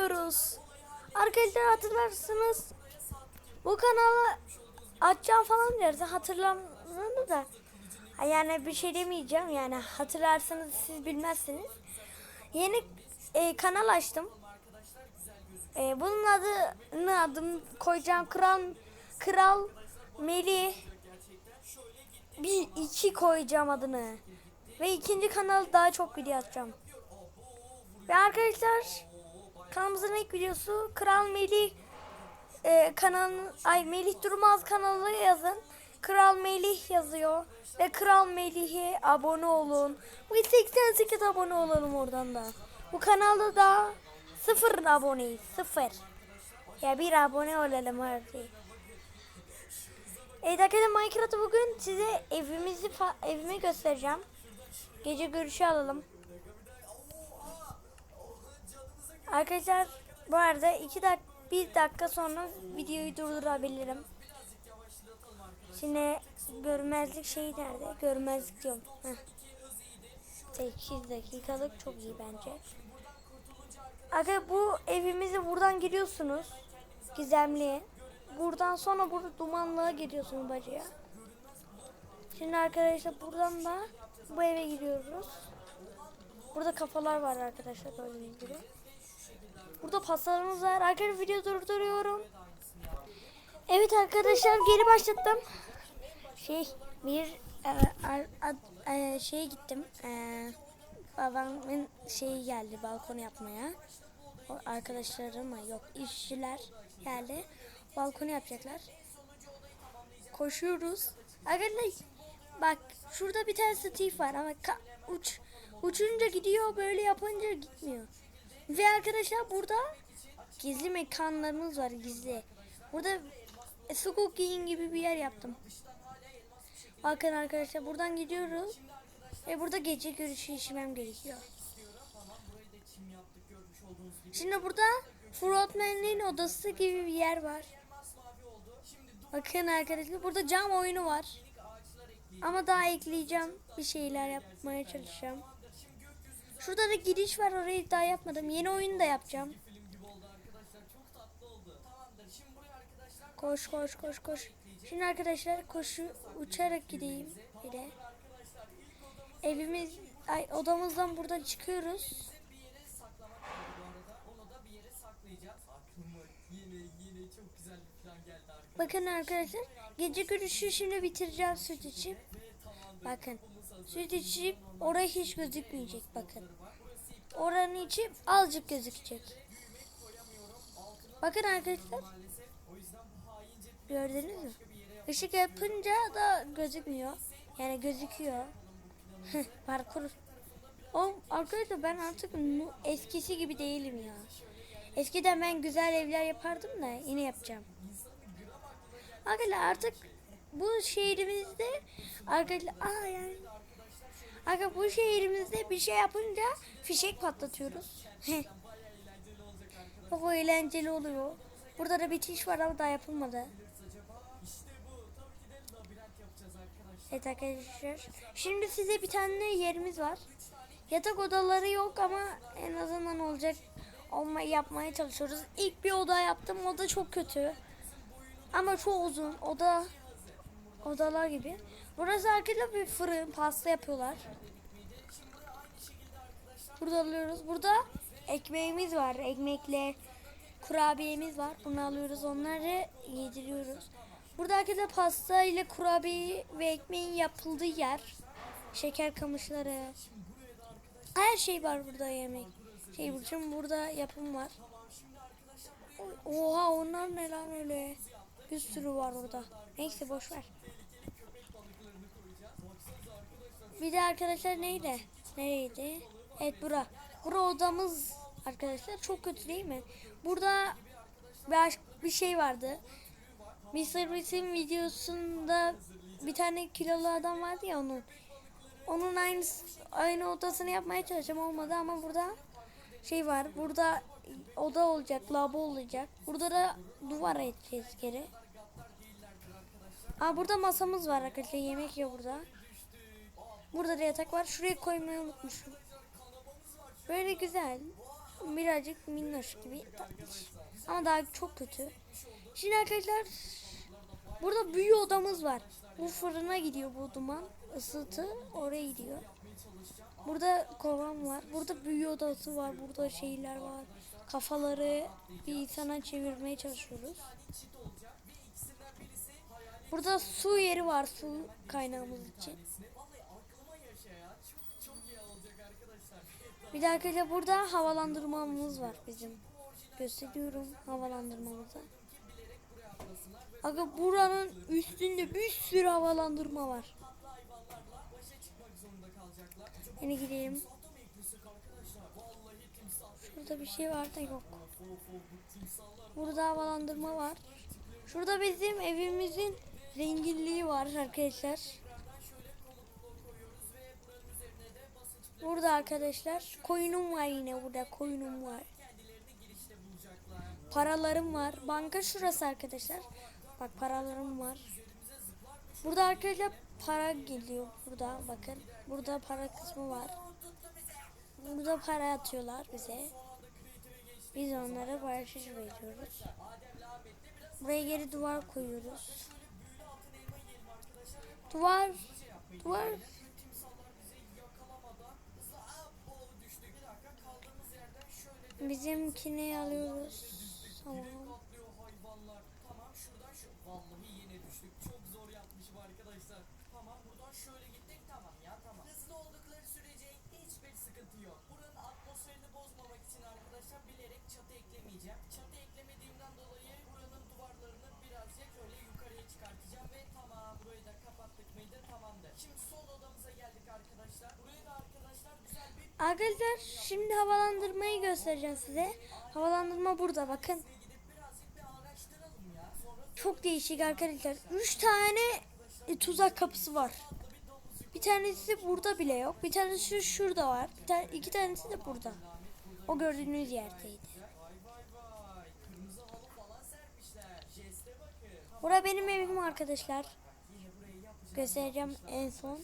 oynuyoruz. Arkadaşlar hatırlarsınız. Bu kanalı açacağım falan derse hatırlamıyorum da. Yani bir şey demeyeceğim yani hatırlarsanız siz bilmezsiniz. Yeni e, kanal açtım. E, bunun adını adım koyacağım Kral Kral Melih bir iki koyacağım adını. Ve ikinci kanal daha çok video atacağım. Ve arkadaşlar kanalımızın ilk videosu Kral Melih e, kanalın ay Melih Durmaz kanalı yazın. Kral Melih yazıyor ve Kral Melih'e abone olun. Bu 88 abone olalım oradan da. Bu kanalda da sıfır aboneyiz. Sıfır. Ya bir abone olalım hadi. Evet arkadaşlar Minecraft'ta bugün size evimizi evimi göstereceğim. Gece görüşü alalım. Arkadaşlar bu arada 2 dak bir dakika sonra videoyu durdurabilirim. Şimdi görmezlik şey nerede? Görmezlik diyorum. Heh. 8 dakikalık çok iyi bence. Arkadaşlar bu evimizi buradan giriyorsunuz. Gizemli. Buradan sonra burada dumanlığa gidiyorsunuz bacıya. Şimdi arkadaşlar buradan da bu eve giriyoruz. Burada kafalar var arkadaşlar gördüğünüz gibi. Burada pastalarımız var. Arkadaşlar video durduruyorum. Evet arkadaşlar geri başlattım. Şey bir e, ar- ad- e, şeye gittim. E, babamın şeyi geldi balkon yapmaya. O arkadaşlarım? Yok işçiler geldi. Balkonu yapacaklar. Koşuyoruz. Arkadaşlar bak şurada bir tane Steve var ama uç uçunca gidiyor böyle yapınca gitmiyor. Ve arkadaşlar burada gizli mekanlarımız var gizli. Burada Squid Game gibi bir yer yaptım. Bakın arkadaşlar buradan gidiyoruz. Ve burada gece görüşü işlemem gerekiyor. Şimdi burada Frotman'in odası gibi bir yer var. Bakın arkadaşlar burada cam oyunu var. Ama daha ekleyeceğim. Bir şeyler yapmaya çalışacağım. Şurada da giriş var orayı daha yapmadım. Yeni oyunu da yapacağım. Koş koş koş koş. Şimdi arkadaşlar koşu uçarak gideyim bir de. Evimiz ay odamızdan buradan çıkıyoruz. Bakın arkadaşlar gece görüşü şimdi bitireceğim süt içip. Bakın süt içip oraya hiç gözükmeyecek bakın. Oranın içi azıcık gözükecek. Bakın arkadaşlar. Gördünüz mü? Işık yapınca da gözükmüyor. Yani gözüküyor. Parkur. O arkadaşlar ben artık eskisi gibi değilim ya. Eskiden ben güzel evler yapardım da yine yapacağım. Arkadaşlar artık bu şehrimizde arkadaşlar aa yani Arkadaşlar bu şehrimizde bir şey yapınca fişek patlatıyoruz. Çok eğlenceli oluyor. Burada da bitiş var ama daha yapılmadı. Evet arkadaşlar. Şimdi size bir tane yerimiz var. Yatak odaları yok ama en azından olacak olmayı yapmaya çalışıyoruz. İlk bir oda yaptım. O da çok kötü. Ama çok uzun. Oda odalar gibi. Burası arkada bir fırın. Pasta yapıyorlar. Burada alıyoruz. Burada ekmeğimiz var. Ekmekle kurabiyemiz var. Bunu alıyoruz. Onları yediriyoruz. Burada arkada pasta ile kurabiye ve ekmeğin yapıldığı yer. Şeker kamışları. Her şey var burada yemek. Şey bütün burada yapım var. Oha onlar ne lan öyle. Bir sürü var orada. Neyse boş ver. Bir de arkadaşlar neydi? Nereydi? Evet bura. Bura odamız arkadaşlar. Çok kötü değil mi? Burada bir, bir şey vardı. Mr. Beast'in videosunda bir tane kilolu adam vardı ya onun. Onun aynı aynı odasını yapmaya çalışacağım olmadı ama burada şey var. Burada oda olacak, labo olacak. Burada da duvar edeceğiz geri. Aa burada masamız var arkadaşlar. Yemek yiyor burada. Burada da yatak var. Şuraya koymayı unutmuşum. Böyle güzel. birazcık minnoş gibi tatlış. Ama daha çok kötü. Şimdi arkadaşlar burada büyü odamız var. Bu fırına gidiyor bu duman. ısıtı oraya gidiyor. Burada kovan var. Burada büyü odası var. Burada şeyler var. Kafaları bir insana çevirmeye çalışıyoruz. Burada su yeri var. Su kaynağımız için. Bir de arkadaşlar burada havalandırmamız var bizim. Gösteriyorum havalandırmamızı. Aga buranın üstünde bir sürü havalandırma var. Yine gidelim. Şurada bir şey var da yok. Burada havalandırma var. Şurada bizim evimizin zenginliği var arkadaşlar. Burada arkadaşlar koyunum var yine burada koyunum var. Paralarım var. Banka şurası arkadaşlar. Bak paralarım var. Burada arkadaşlar para geliyor burada bakın. Burada para kısmı var. Burada para atıyorlar bize. Biz onlara bahşiş veriyoruz. Buraya geri duvar koyuyoruz. Duvar duvar Bizimkini alıyoruz. Tamam. Tamam şuradan şu. Vallahi yine düştük. Çok zor yapmışım arkadaşlar. Tamam buradan şöyle gittik tamam ya tamam. Hızlı oldukları sürece hiçbir sıkıntı yok. Buranın atmosferini bozmamak için arkadaşlar bilerek çatı eklemeyeceğim. Arkadaşlar şimdi havalandırmayı göstereceğim size. Havalandırma burada bakın. Çok değişik arkadaşlar. 3 tane e, tuzak kapısı var. Bir tanesi burada bile yok. Bir tanesi şurada var. Bir tane, iki tanesi de burada. O gördüğünüz yerdeydi. Bura benim evim arkadaşlar. Göstereceğim en son.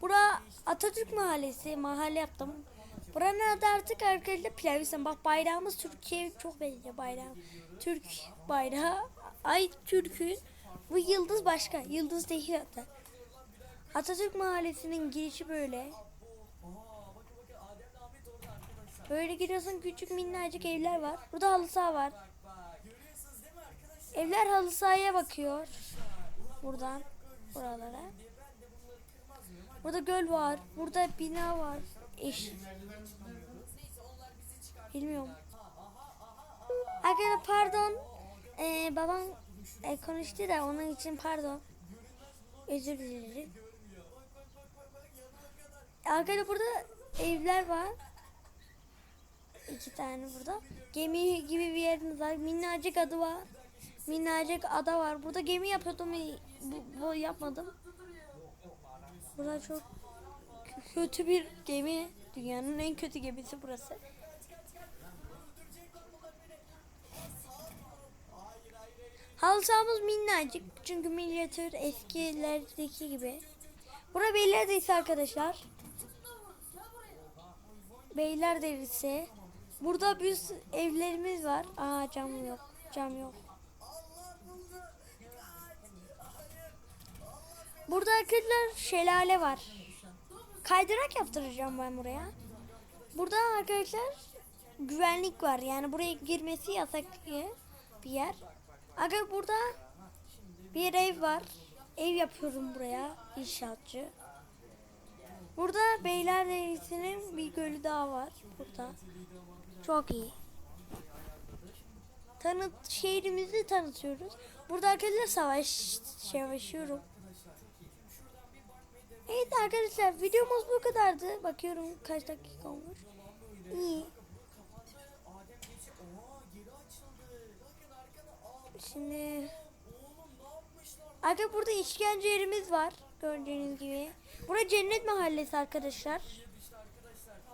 Bura Atatürk Mahallesi. Mahalle yaptım. Buranın adı artık arkadaşlar Pilavistan. Bak bayrağımız Türkiye çok benziyor bayrağı. Türk bayrağı. Ay Türk'ün. Bu yıldız başka. Yıldız değil hatta. Atatürk Mahallesi'nin girişi böyle. Böyle giriyorsun küçük minnacık evler var. Burada halı saha var. Evler halı sahaya bakıyor. Buradan buralara. Burada göl var. Burada bina var. Eş. Bilmiyorum. Arkadaşlar pardon. Ee, babam e, konuştu da onun için pardon. Özür dilerim. Arkadaşlar burada evler var. İki tane burada. Gemi gibi bir yerimiz var. Minnacık adı var. Minnacık ada var. Burada gemi yapıyordum. Bu, bu yapmadım. Burada çok kötü bir gemi. Dünyanın en kötü gemisi burası. Halı sahamız minnacık. Çünkü minyatür eskilerdeki gibi. Bura Beyler'deyiz arkadaşlar. Beyler derisi. Burada biz evlerimiz var. Aa cam yok. Cam yok. Burada arkadaşlar şelale var. Kaydırak yaptıracağım ben buraya. Burada arkadaşlar güvenlik var. Yani buraya girmesi yasak bir yer. Aga burada bir ev var. Ev yapıyorum buraya. İnşaatçı. Burada Beylerbeyi'nin bir gölü daha var. Burada. Çok iyi. Tanıt şehrimizi tanıtıyoruz. Burada arkadaşlar savaş savaşıyorum. Evet arkadaşlar videomuz bu kadardı. Bakıyorum kaç dakika olmuş. İyi. Şimdi Arkadaşlar burada işkence yerimiz var. Gördüğünüz gibi. Burada cennet mahallesi arkadaşlar.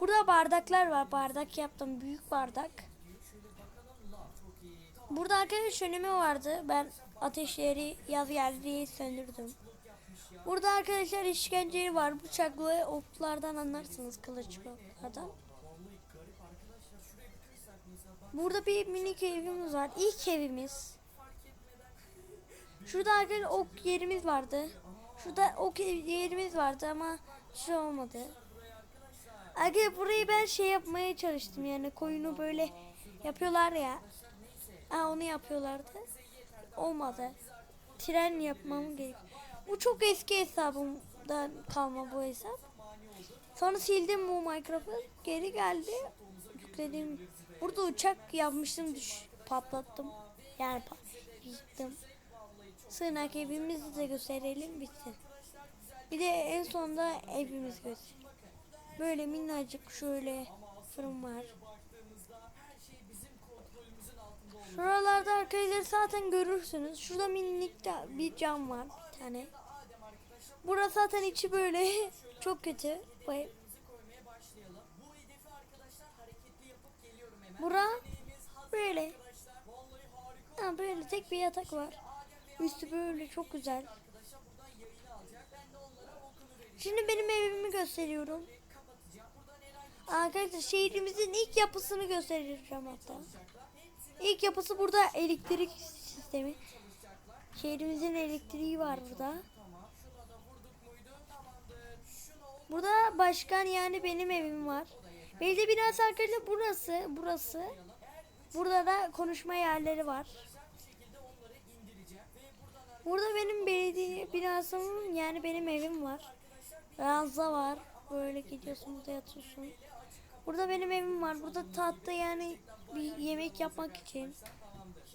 Burada bardaklar var. Bardak yaptım. Büyük bardak. Burada arkadaşlar şöneme vardı. Ben ateşleri yaz geldi söndürdüm. Burada arkadaşlar işkence yeri var. Bıçaklı oklardan anlarsınız. Kılıçlı oklardan. Burada bir minik evimiz var. İlk evimiz. Şurada arkadaşlar ok yerimiz vardı. Şurada ok yerimiz vardı ama şey olmadı. Arkadaşlar burayı ben şey yapmaya çalıştım yani koyunu böyle yapıyorlar ya. Ha, onu yapıyorlardı. Olmadı. Tren yapmam gerek. Bu çok eski hesabımdan kalma bu hesap. Sonra sildim bu Minecraft'ı. Geri geldi. Yükledim. Burada uçak yapmıştım. Düş, patlattım. Yani pa- yıktım. Sığınak evimizi de gösterelim bitsin. Bir de en sonunda evimiz gösterelim. Böyle minnacık şöyle fırın var. Şuralarda arkadaşlar zaten görürsünüz. Şurada minik bir cam var tane. Burası zaten içi böyle çok kötü. Hemen. Bura böyle. Ha, böyle tek bir yatak var. Üstü böyle çok güzel. Şimdi benim evimi gösteriyorum. Arkadaşlar şehrimizin ilk yapısını göstereceğim hatta. İlk yapısı burada elektrik sistemi. Şehrimizin elektriği var burada. Burada başkan yani benim evim var. Belediye binası arkadaşlar burası. Burası. Burada da konuşma yerleri var. Burada benim belediye binasım yani benim evim var. Ranza var. Böyle gidiyorsun burada yatıyorsun. Burada benim evim var. Burada tatlı yani bir yemek yapmak için.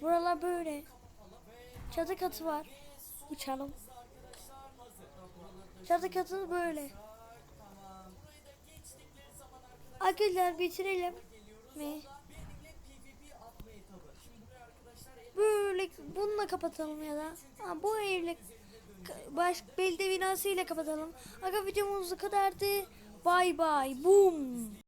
Buralar böyle. Çatı katı var. Uçalım. Çatı katı böyle. Arkadaşlar bitirelim mi? Böyle bununla kapatalım ya da. Ha, bu evle baş belediye binası ile kapatalım. Aga videomuz kadardı. Bay bay. Boom.